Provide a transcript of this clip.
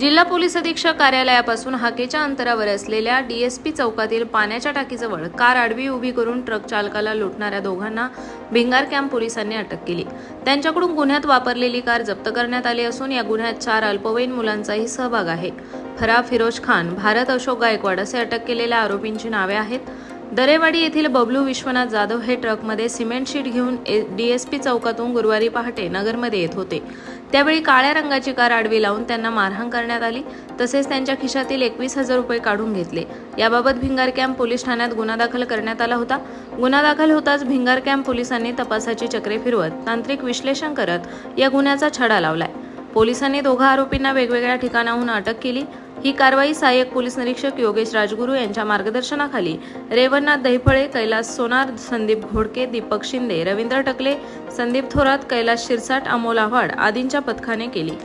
जिल्हा पोलीस अधीक्षक कार्यालयापासून हाकेच्या अंतरावर असलेल्या डीएसपी चौकातील पाण्याच्या टाकीजवळ कार आडवी उभी करून ट्रक चालकाला लुटणाऱ्या दोघांना भिंगार कॅम्प पोलिसांनी अटक केली. त्यांच्याकडून गुन्ह्यात वापरलेली कार जप्त करण्यात आली असून या गुन्ह्यात चार अल्पवयीन मुलांचाही सहभाग आहे. फरा फिरोज खान भारत अशोक गायकवाड असे अटक केलेल्या आरोपींची नावे आहेत. दरेवाडी येथील बबलू विश्वनाथ जाधव हे ट्रकमध्ये सिमेंट शीट घेऊन डीएसपी चौकातून गुरुवारी पहाटे नगरमध्ये येत होते. त्यावेळी काळ्या रंगाची कार आडवी लावून त्यांना मारहाण करण्यात आली. तसेच त्यांच्या खिशातील एकवीस हजार रुपये काढून घेतले. याबाबत भिंगार कॅम्प पोलीस ठाण्यात गुन्हा दाखल करण्यात आला होता. गुन्हा दाखल होताच भिंगार कॅम्प पोलिसांनी तपासाची चक्रे फिरवत तांत्रिक विश्लेषण करत या गुन्ह्याचा छडा लावलाय. पोलिसांनी दोघा आरोपींना वेगवेगळ्या ठिकाणाहून अटक केली. ही कारवाई सहाय्यक पोलीस निरीक्षक योगेश राजगुरू यांच्या मार्गदर्शनाखाली रेवणनाथ दहिफळे कैलास सोनार संदीप घोडके दीपक शिंदे रवींद्र टकले संदीप थोरात कैलास शिरसाट अमोल आव्हाड आदींच्या पथकाने केली.